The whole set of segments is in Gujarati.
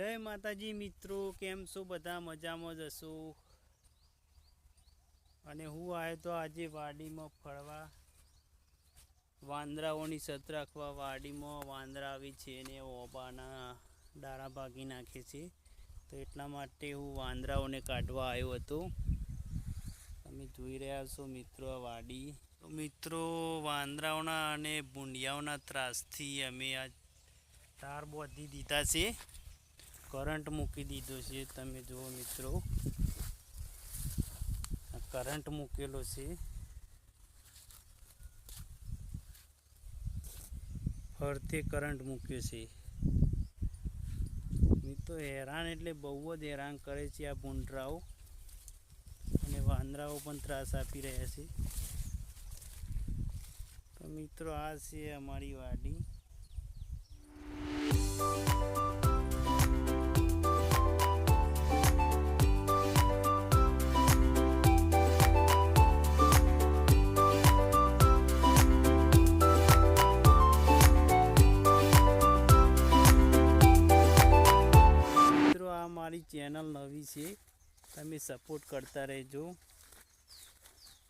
જય માતાજી મિત્રો, કેમ છો? બધા મજામાં જ હશો. અને હું આવ્યો તો આજે વાડીમાં ફરવા. વાંદરાઓની સત રાખવા વાડીમાં વાંદરા આવી છે અને ઓબાના ડારા ભાગી નાખે છે. તો એટલા માટે હું વાંદરાઓને કાઢવા આવ્યો હતો. તમે જોઈ રહ્યા છો મિત્રો આ વાડી. તો મિત્રો, વાંદરાઓના અને ભૂંડિયાઓના ત્રાસથી અમે આ તાર બાંધી દીધા છે. કરંટ મૂકી દીધો છે, તમે જુઓ મિત્રો. કરંટ મૂકેલો છે. ફરતે કરંટ મૂક્યો છે. મિત્રો હેરાન એટલે બહુ જ હેરાન કરે છે આ ભૂંડરાઓ. અને વાંદરાઓ પણ ત્રાસ આપી રહ્યા છે. તો મિત્રો આ છે અમારી વાડી. મારી ચેનલ નવી છે, તમે સપોર્ટ કરતા રહેજો.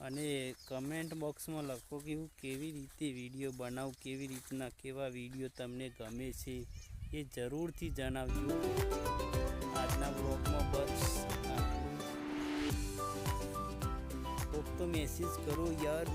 અને કમેન્ટ બોક્સમાં લખો કે હું કેવી રીતે વીડિયો બનાવું, કેવી રીતના, કેવા વીડિયો તમને ગમે છે, એ જરૂરથી જણાવજો. આજના બ્લોગમાં બસ કોક તો મેસેજ કરો યાર.